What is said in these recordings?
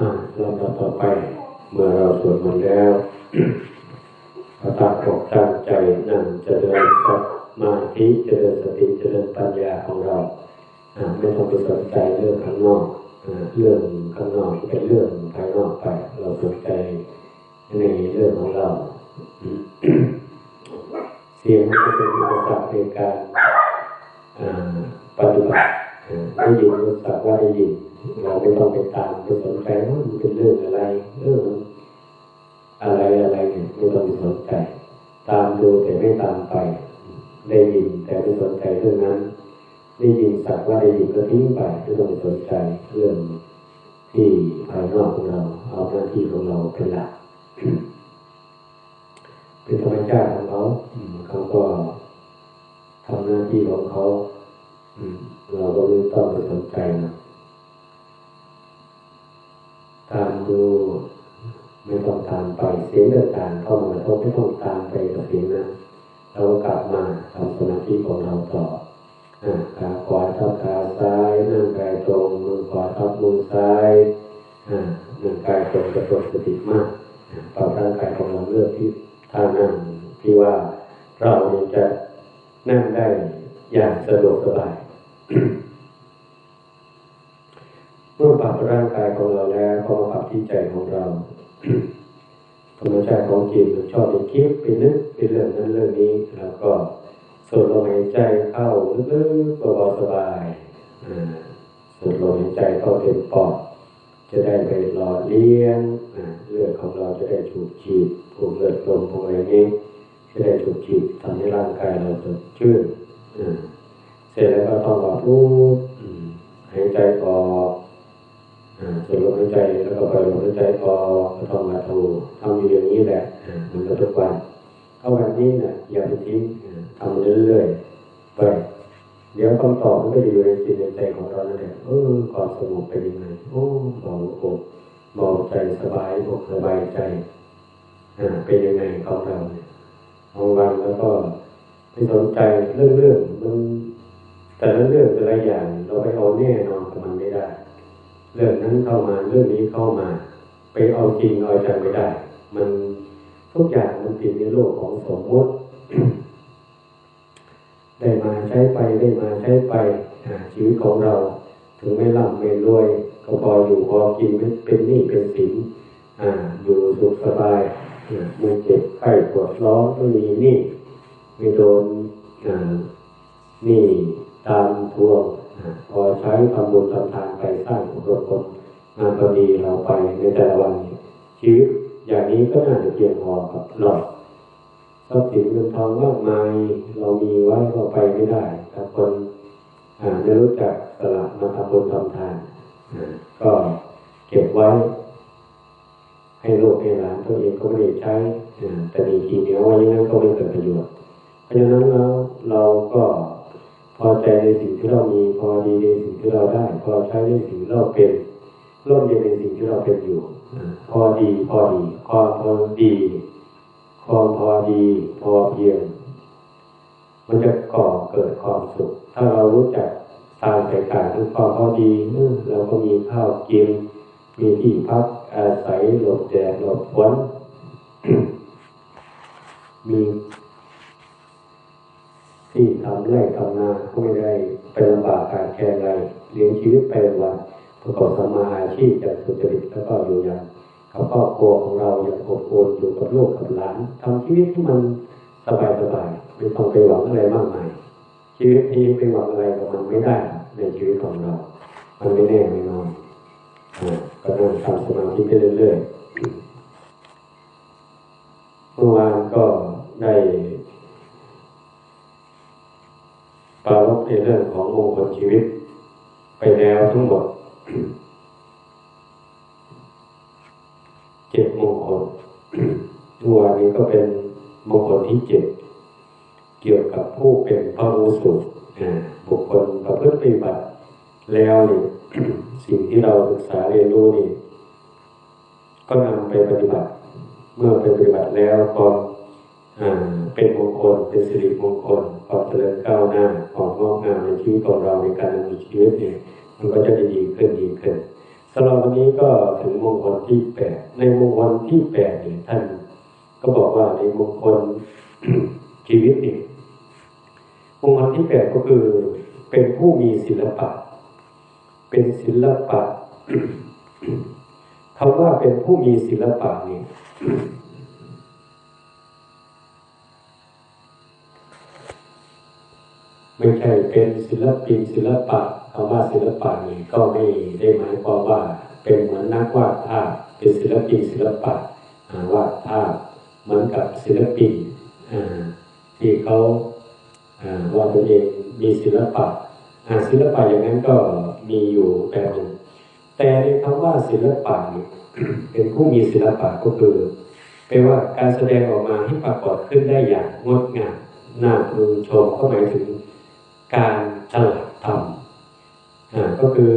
อ่าลำดับต่อไป เมื่อเราสวดมนต์แล้วพระตักอกตั้งใจนั่งเจริญสมาธิเจริญสติเจริญปัญญาของเราอ่าไม่ต้องไปสนใจเรื่องข้างนอกอ่าเรื่องข้างนอกเป็นเรื่องภายนอกไป เราสนใจในเรื่องของเรา เสียงมันจะเป็นอุปสรรคในการอ่าปฏิบัติอ่าได้ยินก็สักว่าได้ยิน เราไม่ต้องไปตามไปสนใจว่ามันเป็นเรื่องอะไรเรื่องอะไรอะไรเนี่ยไม่ต้องไปสนใจ ตามดูแต่ไม่ตามไป ได้ยินแต่ไม่สนใจเรื่องนั้นได้ยินสักว่าได้ยินก็ทิ้งไปไม่ต้องไปสนใจเรื่องที่ภายนอกของเราเอาหน้าที่ของเราเป็นหลักเป็นธรรมชาติของเขาเขาก็ทำหน้าที่ของเขาเราก็ไม่ต้องไปสนใจนะตาม ดู ไม่ต้องตามไปเสียงต่างๆเข้ามาเราไม่ต้องตามไปกับเสียงนั้นเรากลับมาทำสมาธิของเราต่ออ่าขาขวาทับขาซ้ายนั่งกายตรงมือขวาทับมือซ้ายอ่านั่งกายตรงจะตัวสติมากอ่าปรับร่างกายของเราเลือกที่ท่านั่งที่ว่าเราเนี่ยจะนั่งได้อย่างสะดวกสบาย เมื่อปรับร่างกายของเราแล้วก็มาปรับที่ใจของเราธรรมชาติของจิตมันชอบไปคิดไปนึกไปเรื่องนั้นเรื่องนี้แล้วก็สูดลมหายใจเข้าลึกๆเบาๆสบายอ่าสูดลมหายใจเข้าเต็มปอดจะได้ไปหล่อเลี้ยงเลือดของเราจะได้ถูกฉีดถูกเลือดลมพวกอะไรนี้จะได้ถูกฉีดทำให้ร่างกายเราสดชื่นเสร็จแล้วก็ต้องว่าพูดหายใจออก อ่าสูดลมหายใจแล้วก็ปล่อยลมหายใจออกก็ต้องมาทูทำอยู่อย่างนี้แหละอ่ามันก็ทุกวันเอาแบบนี้นะอย่าไปทิ้งทำเรื่อยๆไปเดี๋ยวคำตอบมันก็จะอยู่ในจิตในใจของเรานั่นแหละเออความสงบเป็นยังไงโอ้เบาอกเบาใจสบายอกสบายใจอ่าเป็นยังไงของเราเนี่ยบางวันแล้วก็ไม่สนใจเรื่องเรื่องๆมันแต่ละเรื่องแต่ละอย่างเราไปเอาแน่นอน เรื่องนั้นเข้ามาเรื่องนี้เข้ามา ไปเอาจริงเอาจังไม่ได้ มันทุกอย่างมันติดในโลกของสมมติ ได้มาใช้ไปได้มาใช้ไปชีวิตของเรา ถึงไม่ร่ำไม่รวย ก็พออยู่พอกินเป็นหนี้เป็นสินอ่าอยู่สุขสบายไม่เจ็บไข้ปวดร้อนไม่มีหนี้ไม่โดนหนี้ตามทวง พอใช้ทำบุญทำทานไปสร้างกุศลงานพอดีเราไปในแต่ละวันชีวิตอย่างนี้ก็น่าจะเพียงพอกับเราทรัพย์สินเงินทองมากมายเรามีไว้ก็ไปไม่ได้ถ้าคนไม่รู้จักสละมาทำบุญทำทานก็เก็บไว้ ให้ลูกให้หลานตัวเองก็ไม่ได้ใช้แต่มีทีเหนียวไว้อยังนั้นก็ไม่เกิดประโยชน์เพราะฉะนั้นแล้วเราก็ พอใจในสิ่งที่เรามีพอดีในสิ่งที่เราได้ พอใช้ในสิ่งที่เราเป็นร่มเย็นในสิ่งที่เราเป็นอยู่ พอดีพอดีความพอดีความพอดี พอเพียง มันจะก่อเกิดความสุข ถ้าเรารู้จักตามสายการทั้งความพอดีเราก็มีข้าวกิน มีที่พักอาศัยหลบแดดหลบฝนมี ที่ทำไร่ทำนาก็ไม่ได้ไปลำบากการแค่ไรเลี้ยงชีวิตไปวันประกอบสมาอาชีพอย่างสุจริตแล้วก็อยู่อย่างกับครอบครัวของเราอย่างอบอุ่นอยู่กับลูกกับหลานทำชีวิตที่มันสบายสบายไม่ต้องไปหวังอะไรมากมายชีวิตนี้ไปหวังอะไรกับมันไม่ได้ในชีวิตของเรา มันไม่แน่ไม่นอนอ่าก็ต้องทำสมาธิไปเรื่อยๆเมื่อวานก็ได้ ปรารบ ในเรื่องของมงคลชีวิต ไปแล้วทั้งหมดเจ็ดมงคลตัวนี้ก็เป็นมงคลที่เจ็ดเกี่ยวกับผู้เป็นพระโอสุอ่าบุคคลประพฤติปฏิบัติแล้วนี่สิ่งที่เราศึกษาเรียนรู้นี่ ก็นำไปปฏิบัติ เมื่อไปปฏิบัติแล้วก็เป็นมงคลเป็นสิริมงคล ความเจริญก้าวหน้าความงอกงามในชีวิตของเราในการดำเนินชีวิตเนี่ยมันก็จะดีขึ้นดีขึ้นสำหรับวันนี้ก็ถึงมงคลที่แปดในมงคลที่แปดเนี่ยท่านก็บอกว่าในมงคลชีวิตเนี่ยมงคลที่แปดก็คือเป็นผู้มีศิลปะ เป็นศิลปะคำว่าเป็นผู้มีศิลปะนี่ ไม่ใช่เป็นศิลปินศิลปะคำว่าศิลปะนี่ก็ไม่ได้หมายความว่าเป็นเหมือนนักวาดภาพเป็นศิลปินศิลปะวาดภาพเหมือนกับศิลปินที่เขาว่าตัวเองมีศิลปะศิลปะอย่างนั้นก็มีอยู่แบบหนึ่งแต่ในคำว่าศิลปะนี่เป็นผู้มีศิลปะก็คือแปลว่าการแสดงออกมาให้ปรากฏขึ้นได้อย่างงดงามน่าพึงชมก็หมายถึง การฉลาดทำก็คือ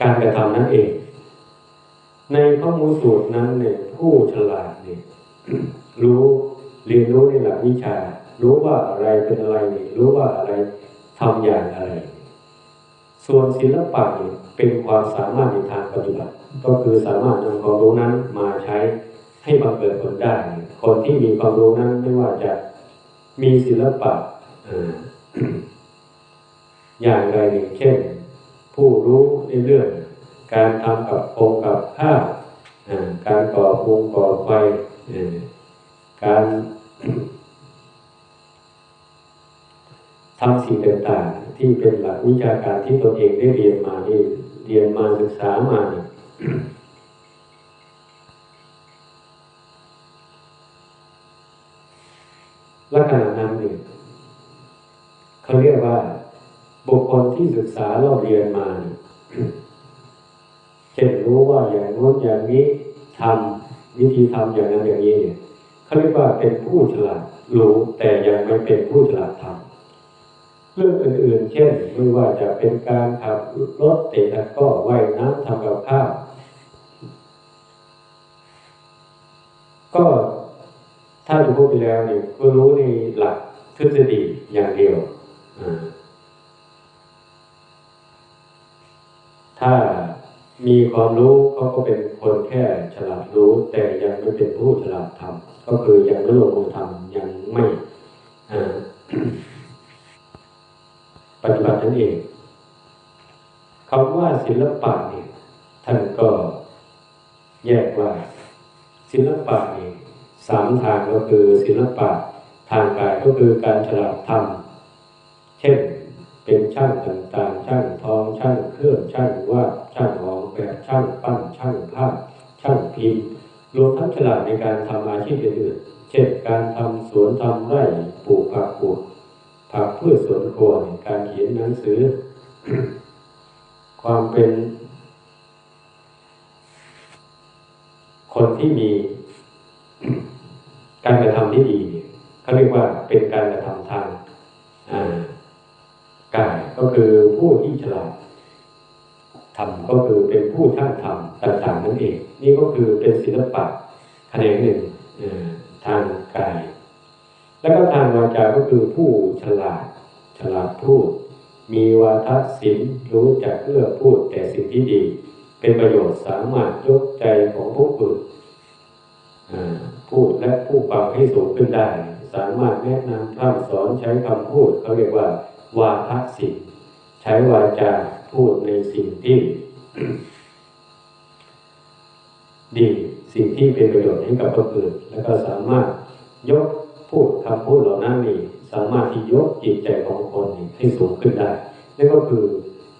การกระทำนั่นเอง ในข้อมูลสูตรนั้นเนี่ยผู้ฉลาดเนี่ยรู้เรียนรู้ในหลักวิชา รู้ว่าอะไรเป็นอะไรเนี่ยรู้ว่าอะไรทำอย่างอะไร ส่วนศิลปะเนี่ยเป็นความสามารถในทางปฏิบัติก็คือสามารถนำความรู้นั้นมาใช้ให้บังเกิดผลได้ คนที่มีความรู้นั้นไม่ว่าจะมีศิลปะ อย่างไรหนึ่งเช่น ผู้รู้ในเรื่อง การทำกับโครงกับข้าการก่อโครงก่อไฟอ่การทำสิ่งต่างๆ ที่เป็นหลักวิชาการที่ตนเองได้เรียนมานี่เรียนมาศึกษามาเนี่ย ลักษณะนั้นเนี่ย เขาเรียกว่า บุคคลที่ศึกษาเราเรียนมาเช่นรู้ว่าอย่างโน้นอย่างนี้ทำวิธีทำอย่างนั้นอย่างนี้เนี่ยเขาเรียกว่าเป็นผู้ฉลาดรู้แต่ยังไม่เป็นผู้ฉลาดทำเรื่องอื่นๆ เช่นไม่ว่าจะเป็นการขับรถเตะตะกร้อว่ายน้ำทำกับข้าวก็ถ้าจะพูดไปแล้วเนี่ยก็รู้ในหลักทฤษฎีอย่างเดียว ถ้ามีความรู้เขาก็เป็นคนแค่ฉลาดรู้ แต่ยังไม่เป็นผู้ฉลาดทำก็คือยังไม่ลงมือทำยังไม่อ่าปฏิบัตินั่นเองคำว่าศิลปะเนี่ยท่านก็แยกว่าศิลปะนี่สามทางก็คือศิลปะทางกายก็คือการฉลาดทำ เช่น เป็นช่างต่างๆ ช่างทอง ช่างเครื่อง ช่างวาด ช่างออกแบบ ช่างปั้น ช่างภาพ ช่างพิมพ์ รวมทั้งฉลาดในการทำอาชีพอื่นๆ เช่น การทำสวนทำไร่ปลูกผักปลูกผักพืชสวนครัว การเขียนหนังสือ ความเป็น คนที่มีการกระทำที่ดีเนี่ยเขาเรียกว่าเป็นการกระทำทางอ่ากายก็ คือผู้ที่ฉลาดทำก็คือเป็นผู้ช่างทำต่างๆนั่นเอง นี่ก็คือเป็นศิลปะแขนงหนึ่งทางกาย แล้วก็ทางวาจาก็คือผู้ฉลาด ฉลาดพูด มีวาทศิลป์รู้จักเอื้อพูดแต่สิ่งที่ดี เป็นประโยชน์สามารถยกใจของผู้อื่นพูดและผู้ฟังให้สูงขึ้นได้ สามารถแนะนำพร่ำสอนใช้คำพูดเขาเรียกว่า วาทศิลป์ ใช้วาจาพูดในสิ่งที่ ดีสิ่งที่เป็นประโยชน์ให้กับคนอื่นแล้วก็สามารถยกพูดคำพูดเหล่านั้นนี่สามารถที่ยกจิตใจของคนนี่ให้สูงขึ้นได้นั่นก็คือ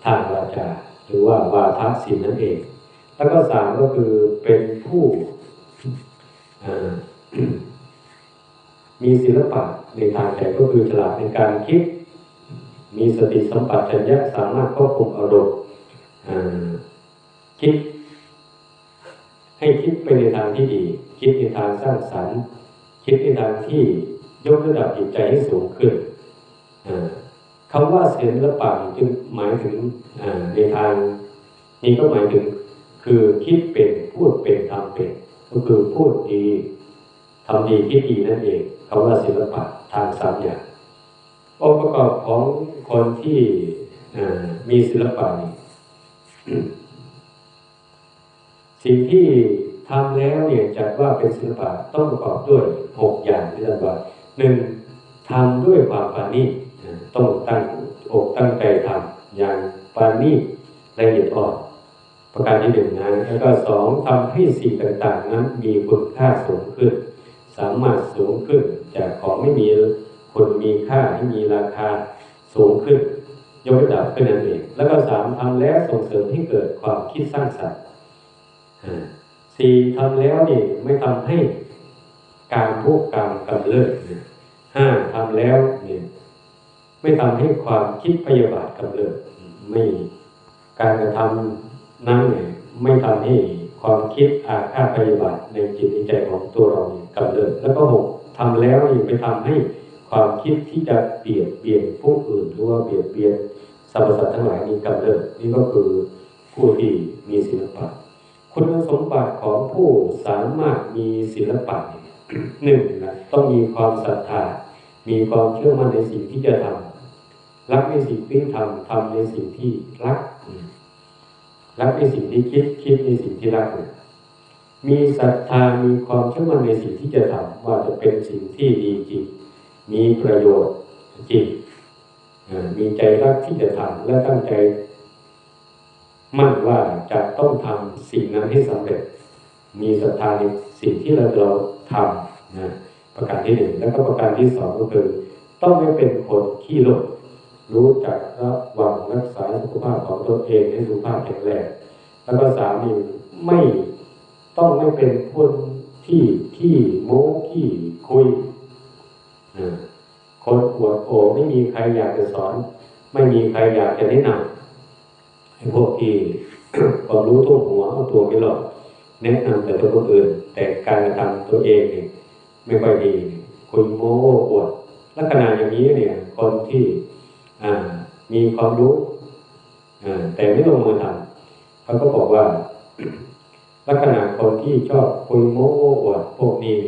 ทางวาจาหรือว่าวาทศิลป์นั่นเอง แล้วก็สามก็คือเป็นผู้มีศิลปะในทางใจก็คือฉลาดในการคิด มีสติสัมปชัญญะสามารถควบคุมอารมณ์คิด ให้คิดไปในทางที่ดี คิดในทางสร้างสรรค์ คิดในทางที่ยกระดับจิตใจให้สูงขึ้นอ่าคำว่าศิลปะจึงหมายถึงในทาง นี้ก็หมายถึง คือคิดเป็นพูดเป็นทำเป็น ก็คือพูดดีทำดีคิดดีนั่นเองคำว่าศิลปะทางสามอย่างองค์ประกอบของ คนที่มีศิลปะนี่สิ่งที่ทำแล้วเนี่ยจัดว่าเป็นศิลปะต้องประกอบด้วยหกอย่างที่เรียกว่าหนึ่งทำด้วยความปานีต้องตั้งอกตั้งใจทำอย่างปานีละเอียดอ่อนประการที่หนึ่งนะแล้วก็สองทำให้สิ่งต่างๆนั้นมีคุณค่าสูงขึ้น สามารถสูงขึ้นจากของไม่มีคนมีค่าให้มีราคา สูงขึ้น ยกระดับขึ้นนั่นเองแล้วก็สามทำแล้วส่งเสริมให้เกิดความคิดสร้างสรรค์สี่ทำแล้วนี่ไม่ทำให้การพวกกรรกำเริบห้าทำแล้วเนี่ยไม่ทำให้ความคิดพยาบาทกำเริบไม่การกระทำนั้นเนี่ยไม่ทำให้ความคิดอาฆาตพยาบาทในจิตในใจของตัวเราเนี่ยกำเริบแล้วก็หกทำแล้วนี่ไม่ทำให้ ความคิดที่จะเบียดเบียนผู้อื่นหรือว่าเบียดเบียนสรรพสัตว์ทั้งหลายนี้กำเริบนี่ก็คือผู้ที่มีศิลปะ คุณสมบัติของผู้สามารถมีศิลปะหนึ่งนะต้องมีความศรัทธา มีความเชื่อมั่นในสิ่งที่จะทำรักในสิ่งที่ทำทำในสิ่งที่รักรักในสิ่งที่คิดคิดในสิ่งที่รักมีศรัทธามีความเชื่อมั่นในสิ่งที่จะทำว่าจะเป็นสิ่งที่ดีจริง มีประโยชน์จริงมีใจรักที่จะทำและตั้งใจ มั่นว่าจะต้องทำสิ่งนั้นให้สำเร็จ มีศรัทธาในสิ่งที่เราเราทำนะประการที่หนึ่งแล้วก็ประการที่สองก็คือ ต้องไม่เป็นคนขี้โลภรู้จักระวังรักษาสุขภาพของตัวเองให้สุขภาพแข็งแรงแล้วก็สามนี่ไม่ต้องไม่เป็นคนที่ขี้โม้ขี้คุย คนปวดโอไม่มีใครอยากจะสอน ไม่มีใครอยากจะแนะนำให้พวกที่ความรู้ทั่วหัวเอาตัวไม่หลอกแนะนำแต่ตัวคนอื่น แต่การทำตัวเองเนี่ยไม่ค่อยดีคุณโม้ปวดลักษณะอย่างนี้เนี่ย คนที่มีความรู้แต่ไม่ลงมือทำเขาก็บอกว่า ลักษณะคนที่ชอบคุยโม้อวดพวกนี้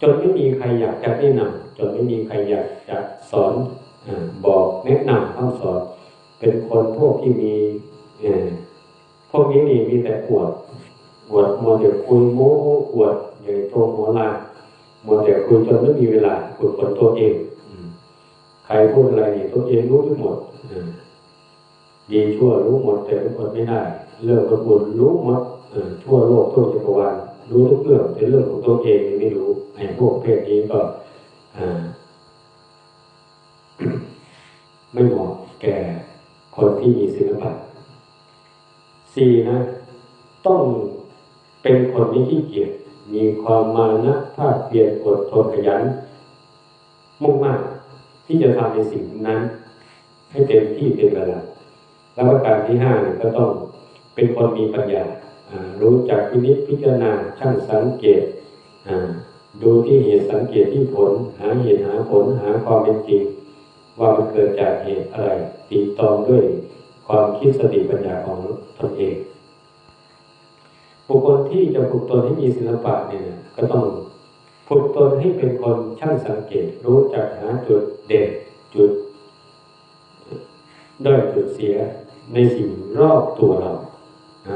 จนไม่มีใครอยากจะแนะนำจนไม่มีใครอยากจะสอนอบอกแนะนำต้องสอน เป็นคนพวกที่มีพวกนี้นี่มีแต่อวดอวดมัวแต่คุยโม้อวดใหญ่โตหัวลานมัวแต่คุยจนไม่มีเวลาคุยคนตัวเองใครพูดอะไรนี่ตัวเองรู้ทั้งหมดดีชั่วรู้หมดแต่ทุกคนไม่ได้ เรื่องกระบุญรู้หมดทั่วโลกทั่วจักรวาลรู้ทุกเรื่องแต่เรื่องของตัวเองไม่รู้ พวกเพศนี้ก็ไม่เหมาะแก่คนที่มีศิลปะสี่นะ ต้องเป็นคนที่ขี้เกียจมีความมานะภาคเพียรอดทนขยัน มุ่งมั่นที่จะทำในสิ่งนั้น ให้เต็มที่เต็มเวลาแล้วประการที่ห้าก็ต้องเป็นคนมีปัญญารู้จักพินิจพิจารณาช่างสังเกต ดูที่เหตุสังเกตที่ผล หาเหตุหาผลหาความเป็นจริง ว่ามันเกิดจากเหตุอะไรตีตองด้วยความคิดสติปัญญาของตนเองบุคคลที่จะฝึกตนให้มีศิลปะเนี่ยก็ต้องฝึกตนให้เป็นคนช่างสังเกต รู้จักหาจุดเด่นจุดด้อยจุดเสียในสิ่งรอบตัวเรา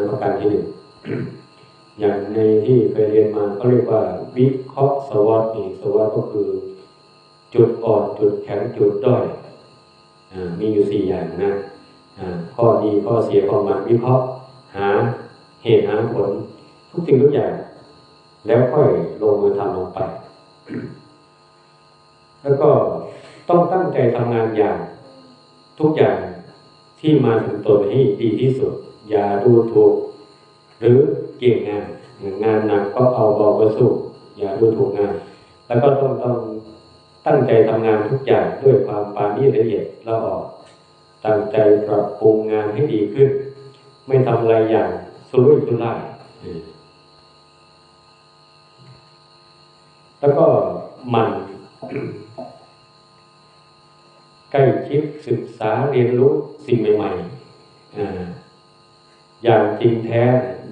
ประการที่หนึ่ง อย่างในที่เคยเรียนมาก็เรียกว่าวิเคราะห์สวัสดีสวัสดก็คือ จุดอ่อนจุดแข็งจุดด้อยอมีอยู่สี่อย่างนะข้อดีข้อเสียของมันวิเคราะห์หาเหตุหาผล ทุกสิ่งทุกอย่าง แล้วค่อยลงมือทำลงไป แล้วก็ต้องตั้งใจทำงานอย่าง ทุกอย่างที่มาถึงตนให้ดีที่สุด อย่าดูถูก หรือเก่งงานงานหนักก็เอาเบาไปสู้อย่าดูถูกงาน แล้วก็ต้องต้องตั้งใจทำงานทุกอย่างด้วยความปานีละเอียดละออกตั้งใจปรับปรุงงานให้ดีขึ้น ไม่ทำอะไรอย่างสุรุ่ยสุร่ายแล้วก็มันใกล้คิดศึกษาเรียนรู้สิ่งใหม่ๆอย่างจริงแท้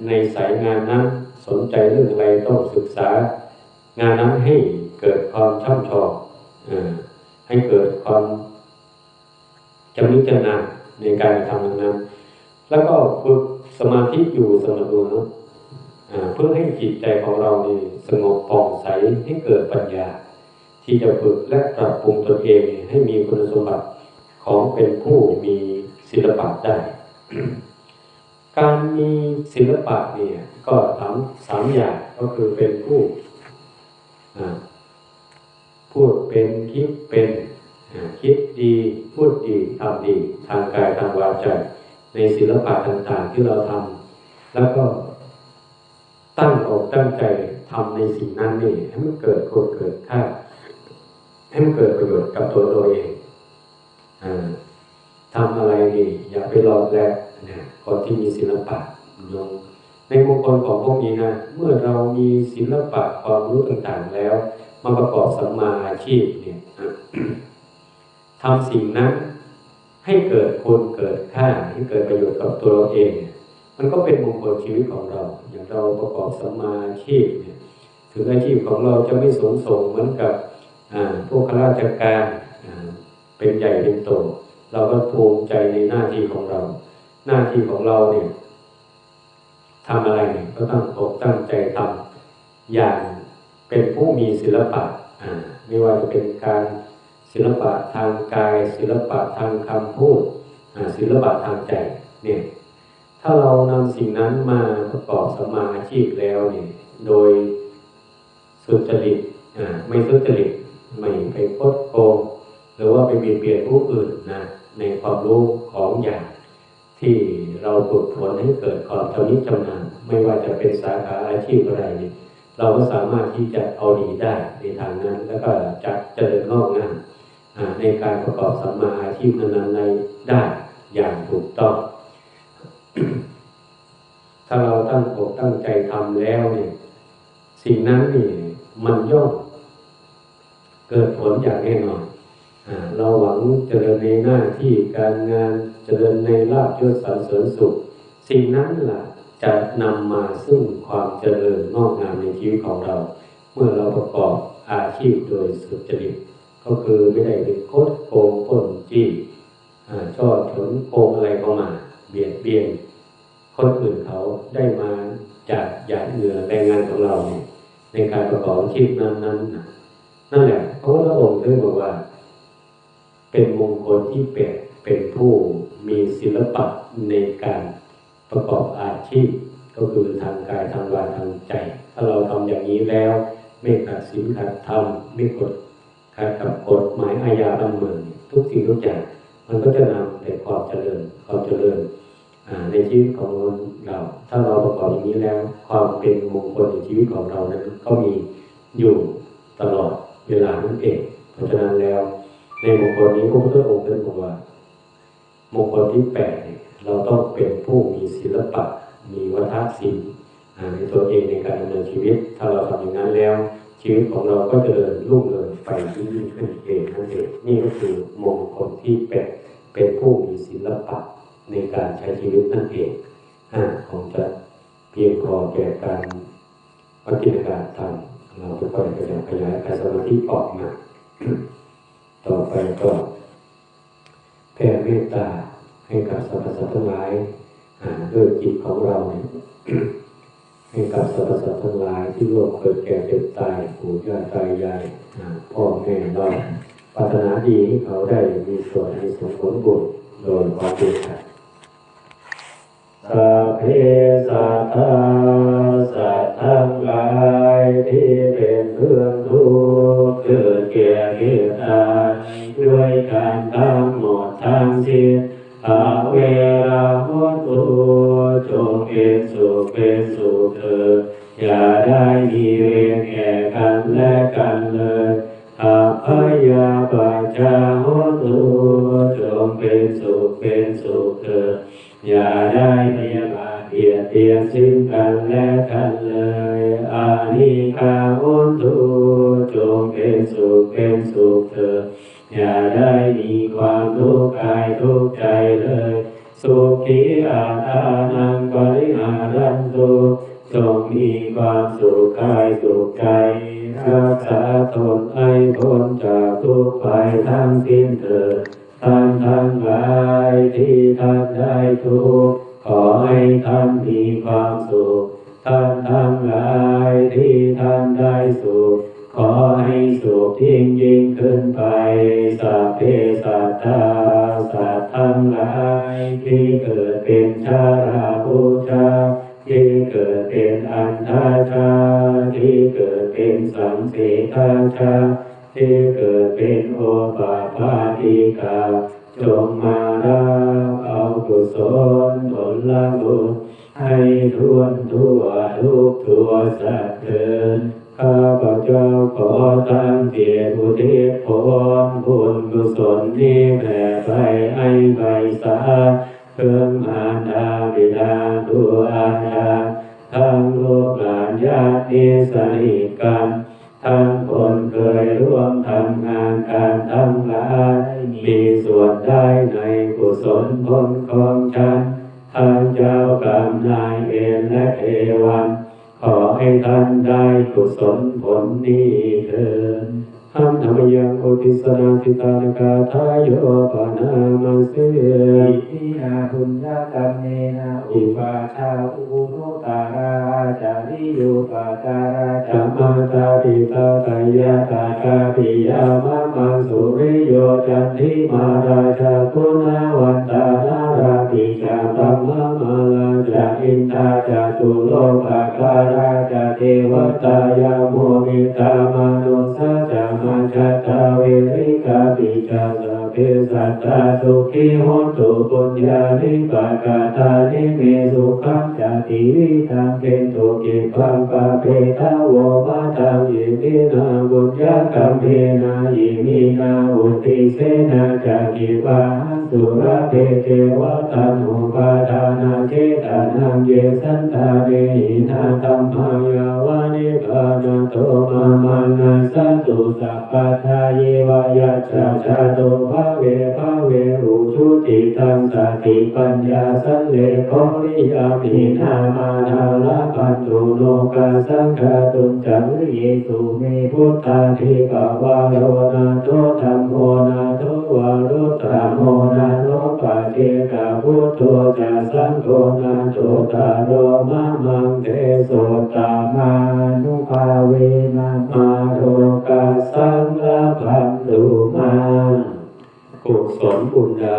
ในสายงานนั้นสนใจเรื่องอะไรต้องศึกษา งานนั้นให้เกิดความช่ำชองให้เกิดความจำนิจนาในการทำงานนั้น แล้วก็ฝึกสมาธิอยู่เสมอเพื่อให้จิตใจของเรานี่สงบผ่องใสให้เกิดปัญญา ที่จะฝึกและปรับปรุงตนเองให้มีคุณสมบัติของเป็นผู้มีศิลปะได้ การมีศิลปะเนี่ยก็ทำสามอย่างก็คือเป็นผู้พูดเป็นคิดเป็นคิดดีพูดดีทำดีทางกายทางวาจาในศิลปะต่างๆ ที่เราทำแล้วก็ตั้งอกตั้งใจทำในสิ่งนั้นนี่ให้มันเกิดโกเกิดค่าให้มันเกิดประโยชน์กับตัวเราเองอ่า ทำอะไรนี่อย่าไปรอแลนะคนที่มีศิลปะลงในมงคลของพวกนี้นะเมื่อเรามีศิลปะความรู้ต่างๆแล้ว มาประกอบสัมมาอาชีพเนี่ยทำสิ่งนั้นให้เกิดคุณเกิดค่าให้เกิดประโยชน์กับตัวเราเอง มันก็เป็นมงคลชีวิตของเรา อย่างเราประกอบสัมมาอาชีพเนี่ยถึงอาชีพของเราจะไม่สูงส่งเหมือนกับพวกข้าราชการเป็นใหญ่เป็นโต เราก็ภูมิใจในหน้าที่ของเรา หน้าที่ของเราเนี่ยทำอะไรเนี่ยก็ต้องอกตั้งใจทำอย่างเป็นผู้มีศิลปะไม่ว่าจะเป็นการศิลปะทางกาย ศิลปะทางคำพูดศิลปะทางใจเนี่ยถ้าเรานำสิ่งนั้นมาประกอบสมาอาชีพแล้วเนี่ยโดยสุจริตไม่สุจริตไม่ไปพดโกงหรือว่าไปเบียดเบียนผู้อื่นนะ ในความรู้ของอย่างที่เราฝึกฝนให้เกิดความชำนิชำนาญไม่ว่าจะเป็นสาขาอาชีพอะไรเนี่ยเราก็สามารถที่จะเอาดีได้ในทางนั้น แล้วก็จะเจริญงอกงามในการประกอบสัมมาอาชีพนั้นในได้อย่างถูกต้อง ถ้าเราตั้งอกตั้งใจทำแล้วเนี่ยสิ่งนั้นนี่มันย่อมเกิดผลอย่างแน่นอน เราหวังเจริญในหน้าที่การงานเจริญในลาภยศสรรเสริญสุข สิ่งนั้นล่ะจะนำมาซึ่งความเจริญงอกงามในชีวิตของเรา เมื่อเราประกอบอาชีพโดยสุจริตก็คือไม่ได้เป็นโคดโกงพ้นจี้ช่อฉนโกงอะไรเข้ามา เบียดเบียนคนอื่นเขาได้มาจากหยาดเหงื่อแรงงานของเราเนี่ยในการประกอบอาชีพนั้นนั้นนั่นแหละเพราะว่าพระองค์ได้บอกว่า เป็นมงคลที่แปดเป็นผู้มีศิลปะในการประกอบอาชีพ ก็คือทางกายทางวาทางใจ ถ้าเราทำอย่างนี้แล้ว ไม่ขัดศีลขัดธรรมไม่กดขัดกับกฎหมายอาญาบ้านเมืองทุกสิ่งทุกอย่างมันก็จะนำแต่ความเจริญความเจริญในชีวิตของเรา ถ้าเราประกอบอย่างนี้แล้ว ความเป็นมงคลในชีวิตของเรานั้นก็มีอยู่ตลอดเวลานั่นเอง เพราะฉะนั้นแล้ว ในมงคลนี้พระพุทธองค์ได้บอกว่ามงคลที่แปดเราต้องเป็นผู้มีศิลปะ มีวัฒนศิลป์ในตัวเองในการดำเนินชีวิต ถ้าเราทำอย่างนั้นแล้ว ชีวิตของเราก็จะเดินรุ่งเรืองไปยิ่งขึ้นเองนั่นเองนี่ก็คือมงคลที่แปดเป็นผู้มีศิลปะในการใช้ชีวิตนั่นเองอ่าคงจะเพียงพอแก่การปฏิบัติการทำเราทุกคนก็จะขยายการสมาธิออกมา ต่อไปก็แผ่เมตตาให้กับสรรพสัตว์ทั้งหลายด้วยจิตของเราเนี่ยให้กับสรรพสัตว์ทั้งหลายที่ร่วมเกิดแก่เจ็บตายปู่ย่าตายายพ่อแม่เราปรารถนาดีให้เขาได้มีส่วนในสมผลบุญโดยความเป็นธรสัพเพสัตตา ไปสาเพื่มอาดาบิดาตัวอาญาทั้งลูกหลานญาติสนิทกันทั้งคนเคยร่วมทำงานการทั้งหลายมีส่วนได้ในกุศลผลของฉันทั้งเจ้ากรรมนายเวรและเทวัน ขอให้ท่านได้กุศลผลนี้เถิด หัมธรรมยังโอทิสนาทิตานกาทายโยปานามาเสอิทินาปุญญากรรมเนนะอุปาชาอุนุตาราจาริโยปาจาราจัจามมาตาปิตาตายาตากาปิยามามังสุริโยจันทิมาราชาปุณาวันตานาราปิจาตัมมามาลาจาอินทาจาตุโลภาคาราจาเทวตายาโมมิตามานุส ตตาสุขีโหตุปุญญานิปากาตานิเมสุขังจาติวิทังเกตุกิปังปะเปทาวมาตังยิมินาบุญญากรรมเพนายิมินาอุติเสนาจากิปังสุระเทเทวตันหุปาทานาเจตานังเยสันตาเรหินาตัมมายาวานิพานาโตมามานาสันตุสัพพะทาเยวายาชาชาโตภะเวภะเวอุชุติตังสติปัญญาสันเลโคริยามินามานาลาปันตุโลกาสังฆาตุจังเยสุเมพุทธาธิปวาโรนาโตธรรมโมนาโตวารุตระโมนาโตปะเจกาพุทโธจะสังโฆนาโตตาโรมามังเทโสตามานุภาเวนะมาโรกาสังลาพั กุศลบุญใด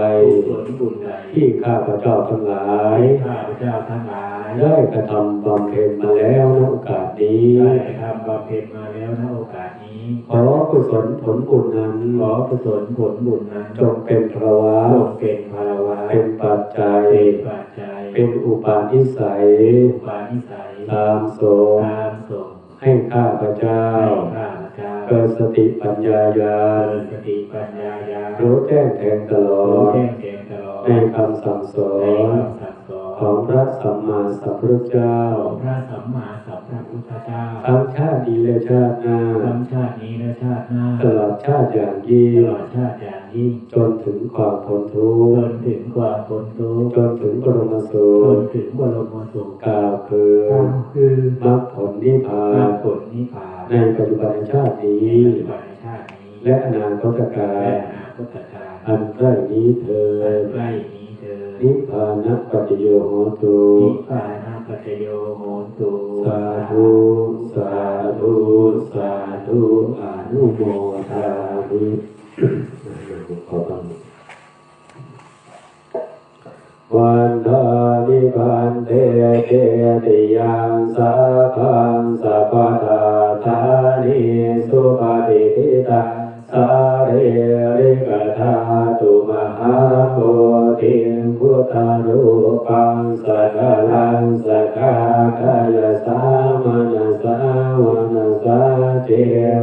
ผลบุญใดที่ข้าพเจ้าทั้งหลายข้าพเจ้าทั้งหลายได้กระทำบำเพ็ญมาแล้วในโอกาสนี้ได้ทำบำเพ็ญมาแล้วณโอกาสนี้ ขอกุศลผลบุญนั้นขอกุศลผลบุญนั้นจงเป็นพระวะจงเป็นภารวะเป็นปัจจัยเป็นปัจจัย เป็นอุปาทิสัยอุปาณิสัยตามโสมตามส่งให้ข้าพเจ้า กิดสติปัญญาญาณเกิดสติปัญญาญาณรู้แจ้งแทงตลอรู้ดแจ้งแก่ตลอดในคำสั่งสอในนคำสั่งสอนของพระสัมมาสัมพุทธเจ้าของพระสัมมาสัมพุทธเจ้าทั้งชาตินี้และชาติหน้าทั้งชาตินี้และชาติหน้าตลอดชาติอย่างยิ่ตงลอดชาติอย่างยิ่งจนถึงความพ้นทุกจข์นถึงความพ้นทุกข์จนถึงบรมสุจขนถึงบรมสุขกล่าวคือคือมรรคผลนิพพาพระนผลนิพพาน ในปัจจุบันชาตินี้ปัจจุบันชาตินี้ และอนาคตกาและลอนาคตการอันใกล้นี้เธอใกล้นี้เธอนิพพานะปัจจโยโหตุนิพพานาปัจจโยโหตุสาธุสาธุสาธุอนุโมทามิขอบังวันทานิพันเตเตติยังสัพพังสัพพทาธา นิสุปฏิทิตาสาเรริกธาตุมหาโพธิพุทธารูปังสักลังสกากายสามนัสสาวนสสะเท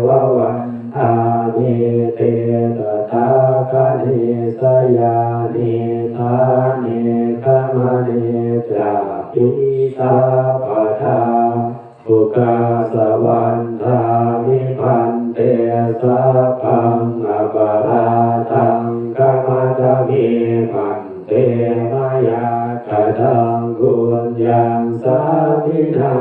ววันอามิเตตถาคานิสยานิทานิขมานิจาปิตาปทาปุกาสวันทามิพันเต สะพังอปาราทังกมาตามิพันเตมายากะทังกุญยังสามินา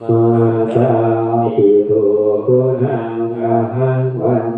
มาจาปิโตโกนังอาหังวัน